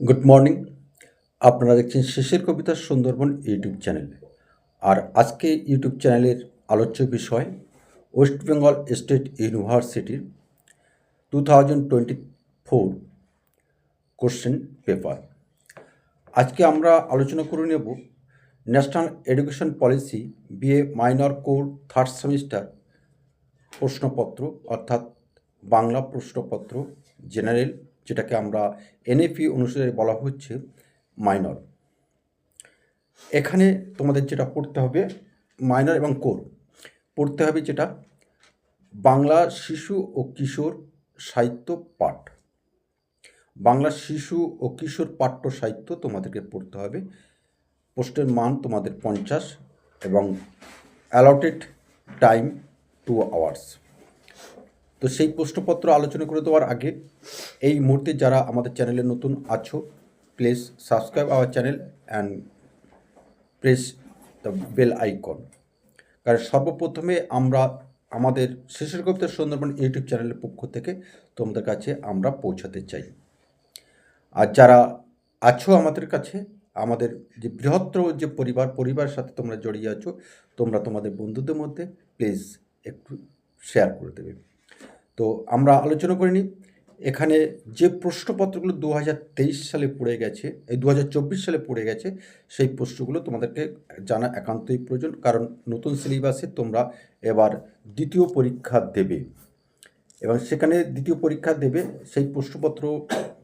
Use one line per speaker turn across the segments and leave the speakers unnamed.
Good morning আপনারা দেখছেন শেষের কবিতা সুন্দরবন ইউটিউব চ্যানেল। আর আজকে ইউটিউব চ্যানেলের আলোচ্য বিষয় ওয়েস্ট বেঙ্গল স্টেট ইউনিভার্সিটির two thousand twenty four question paper. আজকে আমরা আলোচনা করে নেব national education policy BA minor core third semester প্রশ্নপত্র, অর্থাৎ বাংলা প্রশ্নপত্র জেনারেল যেটাকে আমরা এনএপি অনুসারে বলা হচ্ছে মাইনর এখানে তোমাদের যেটা পড়তে হবে মাইনর এবং কোর। পড়তে হবে যেটা বাংলা শিশু ও কিশোর সাহিত্য পাঠ। বাংলা শিশু ও কিশোর পাঠ্য সাহিত্য তোমাদেরকে পড়তে হবে। পোস্টের মান তোমাদের পঞ্চাশ এবং অ্যালটেড টাইম টু আওয়ার্স তো সেই প্রশ্নপত্র আলোচনা করে দেওয়ার আগে এই মুহূর্তে যারা আমাদের চ্যানেলে নতুন আছো please subscribe our channel and press the bell icon কারণ সর্বপ্রথমে আমরা আমাদের শেষের কবিতা সুন্দরবন ইউটিউব চ্যানেলের পক্ষ থেকে তোমাদের কাছে আমরা পৌঁছাতে চাই। আর যারা আছো আমাদের কাছে, আমাদের যে বৃহত্তর যে পরিবার, পরিবারের সাথে তোমরা জড়িয়ে আছো, তোমরা তোমাদের বন্ধুদের মধ্যে প্লিজ একটু শেয়ার করে দেবে। তো আমরা আলোচনা করে নিই। এখানে যে প্রশ্নপত্রগুলো দু হাজার তেইশ সালে পড়ে গেছে, এই দু হাজার চব্বিশ সালে পড়ে গেছে, সেই প্রশ্নগুলো তোমাদেরকে জানা একান্তই প্রয়োজন, কারণ নতুন সিলেবাসে তোমরা এবার দ্বিতীয় পরীক্ষা দেবে। এবং সেখানে দ্বিতীয় পরীক্ষা দেবে, সেই প্রশ্নপত্র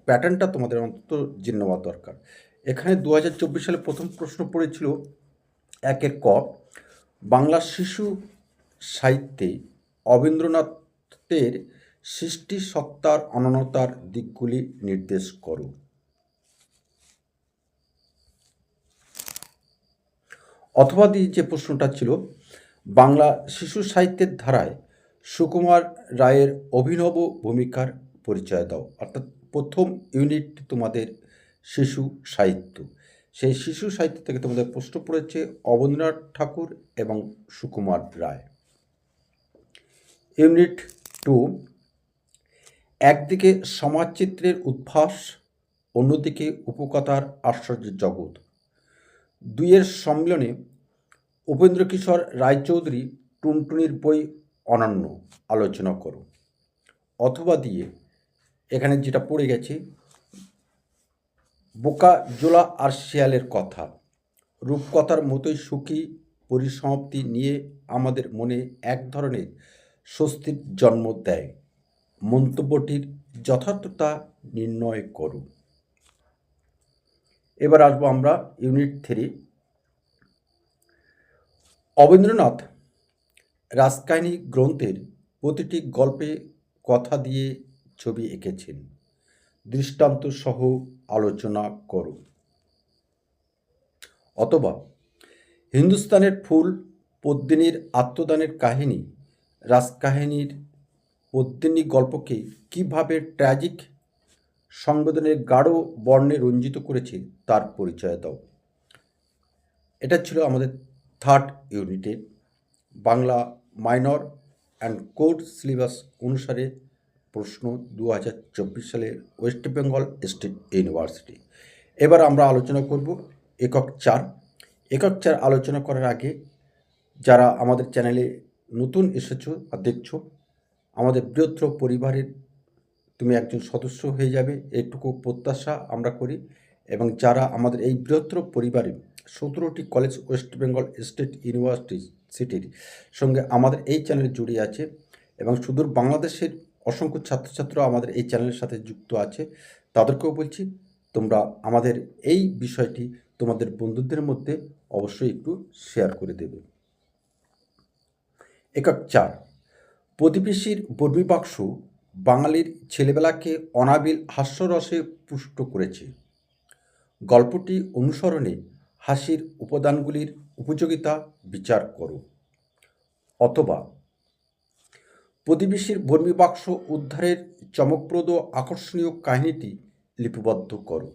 প্যাটার্নটা তোমাদের অন্তত জেনে নেওয়া দরকার। এখানে দু হাজার চব্বিশ সালে প্রথম প্রশ্ন পড়েছিল একের ক, বাংলা শিশু সাহিত্যে অবীন্দ্রনাথের সৃষ্টি সত্তার অনন্যতার দিকগুলি নির্দেশ করো। অথবা দিয়ে যে প্রশ্নটা ছিল, বাংলা শিশু সাহিত্যের ধারায় সুকুমার রায়ের অভিনব ভূমিকার পরিচয় দাও। অর্থাৎ প্রথম ইউনিট তোমাদের শিশু সাহিত্য। সেই শিশু সাহিত্য থেকে তোমাদের প্রশ্ন পড়েছে অবনীন্দ্রনাথ ঠাকুর এবং সুকুমার রায়। ইউনিট টু একদিকে সমাজচিত্রের উদ্ভাস, অন্যদিকে উপকথার আশ্চর্য জগৎ। দুইয়ের সম্মিলনে উপেন্দ্র কিশোর রায়চৌধুরী টুনটুনির বই অনন্য আলোচনা করো অথবা দিয়ে এখানে যেটা পড়ে গেছে, বোকা জোলা আর শিয়ালের কথা। রূপকথার মতোই সুখী পরিসমাপ্তি নিয়ে আমাদের মনে এক ধরনের স্বস্তির জন্ম দেয়। মন্তব্যটির যথার্থতা নির্ণয় করুন। এবার আসব আমরা ইউনিট থ্রি। অবীন্দ্রনাথ রাজকাহিনী গ্রন্থের প্রতিটি গল্পে কথা দিয়ে ছবি এঁকেছেন। দৃষ্টান্ত সহ আলোচনা করো অথবা হিন্দুস্তানের ফুল পদ্মিনীর আত্মদানের কাহিনী রাজকাহিনীর পদ্মিনী গল্পকে কীভাবে ট্র্যাজিক সংবেদনের গাঢ় বর্ণে রঞ্জিত করেছে তার পরিচয় দাও। এটা ছিল আমাদের থার্ড ইউনিটে Bangla minor and core syllabus অনুসারে প্রশ্ন দু হাজার চব্বিশ সালের ওয়েস্ট বেঙ্গল স্টেট ইউনিভার্সিটি এবার আমরা আলোচনা করব একক চার। একক চার আলোচনা করার আগে যারা আমাদের চ্যানেলে নতুন এসেছ আর দেখছ, আমাদের বৃহত্তর পরিবারের তুমি একজন সদস্য হয়ে যাবে এইটুকু প্রত্যাশা আমরা করি। এবং যারা আমাদের এই বৃহত্তর পরিবারে সতেরোটি college West Bengal state university সিটির সঙ্গে আমাদের এই চ্যানেলে জড়িয়ে আছে এবং সুদূর বাংলাদেশের অসংখ্য ছাত্রছাত্র আমাদের এই চ্যানেলের সাথে যুক্ত আছে, তাদেরকেও বলছি, তোমরা আমাদের এই বিষয়টি তোমাদের বন্ধুদের মধ্যে অবশ্যই একটু শেয়ার করে দেবে। একক চার প্রতিবেশীর বর্মীবাক্স বাঙালির ছেলেবেলাকে অনাবিল হাস্যরসে পুষ্ট করেছে। গল্পটি অনুসরণে হাসির উপাদানগুলির উপযোগিতা বিচার করো। অথবা প্রতিবেশীর বর্মীবাক্স উদ্ধারের চমকপ্রদ আকর্ষণীয় কাহিনীটি লিপিবদ্ধ করো।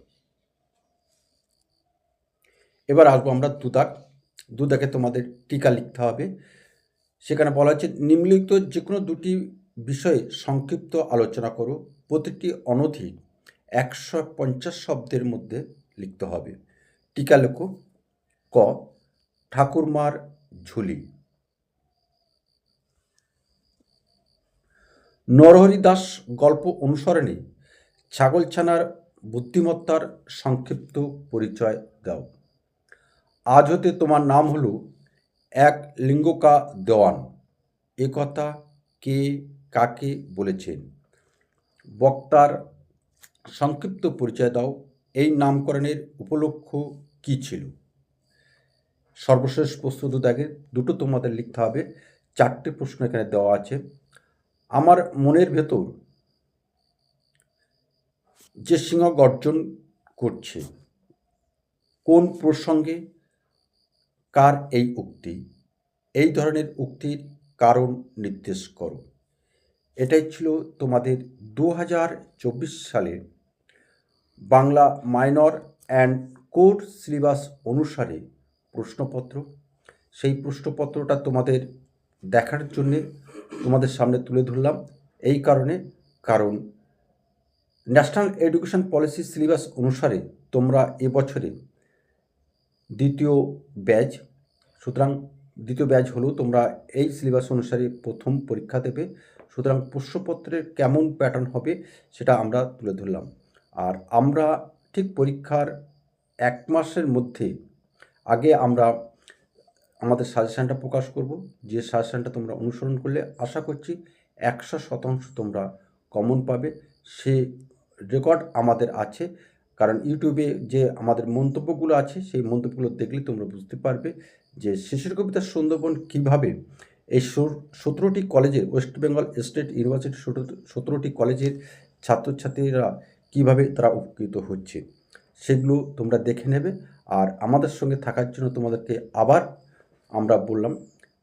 এবার আসব আমরা দুদাক। দুদাকে তোমাদের টিকা লিখতে হবে। সেখানে বলা হচ্ছে, নিম্নলিখিত যে কোনো দুটি বিষয়ে সংক্ষিপ্ত আলোচনা করো। প্রতিটি অনধি একশো পঞ্চাশ শব্দের মধ্যে লিখতে হবে। টিকা লেখো। ক, ঠাকুরমার ঝুলি। নরহরি দাস গল্প অনুসরণে ছাগলছানার বুদ্ধিমত্তার সংক্ষিপ্ত পরিচয় দাও। আজ হতে তোমার নাম হলো এক লিঙ্গকা দেওয়ান এ কথা কে কাকে বলেছেন? বক্তার সংক্ষিপ্ত পরিচয় দাও। এই নামকরণের উপলক্ষ কী ছিল? সর্বশেষ প্রস্তুত দাগে দুটো তোমাদের লিখতে হবে। চারটে প্রশ্ন এখানে দেওয়া আছে। আমার মনের ভেতর যে সিংহ গর্জন করছে, কোন প্রসঙ্গে কার এই উক্তি? এই ধরনের উক্তির কারণ নির্দেশ করো। এটাই ছিল তোমাদের দু হাজার চব্বিশ সালে Bangla minor and core syllabus অনুসারে প্রশ্নপত্র। সেই প্রশ্নপত্রটা তোমাদের দেখার জন্যে তোমাদের সামনে তুলে ধরলাম। এই কারণে, কারণ ন্যাশনাল এডুকেশন পলিসি সিলেবাস অনুসারে তোমরা এবছরে দ্বিতীয় ব্যাচ। সুতরাং দ্বিতীয় ব্যাচ হলেও তোমরা এই সিলেবাস অনুসারে প্রথম পরীক্ষা দেবে। সুতরাং প্রশ্নপত্রের কেমন প্যাটার্ন হবে সেটা আমরা তুলে ধরলাম। আর আমরা ঠিক পরীক্ষার এক মাসের মধ্যে আগে আমরা আমাদের সাজেশানটা প্রকাশ করব। যে সাজেশানটা তোমরা অনুসরণ করলে আশা করছি একশো শতাংশ তোমরা কমন পাবে। সে রেকর্ড আমাদের আছে। কারণ ইউটিউবে যে আমাদের মন্তব্যগুলো আছে, সেই মন্তব্যগুলো দেখলে তোমরা বুঝতে পারবে যে শিশির কবিতা সুন্দরবন কীভাবে এই সতেরোটি কলেজের ওয়েস্ট বেঙ্গল স্টেট ইউনিভার্সিটি সতেরোটি কলেজের ছাত্রছাত্রীরা কীভাবে তারা উপকৃত হচ্ছে, সেগুলো তোমরা দেখে নেবে। আর আমাদের সঙ্গে থাকার জন্য তোমাদেরকে আবার আমরা বললাম,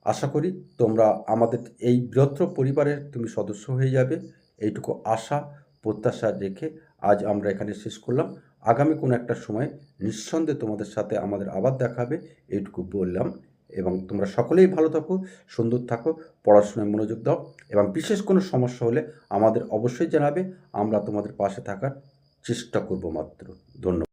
আশা করি তোমরা আমাদের এই বৃহত্তর পরিবারের তুমি সদস্য হয়ে যাবে। এইটুকু আশা, প্রত্যাশা রেখে আজ আমরা এখানে শেষ করলাম। আগামী কোনো একটা সময় নিঃসন্দেহে তোমাদের সাথে আমাদের আবার দেখা হবে, এইটুকু বললাম। এবং তোমরা সকলেই ভালো থাকো, সুন্দর থাকো, পড়াশোনায় মনোযোগ দাও এবং বিশেষ কোনো সমস্যা হলে আমাদের অবশ্যই জানাবে। আমরা তোমাদের পাশে থাকার চেষ্টা করব মাত্র। ধন্যবাদ।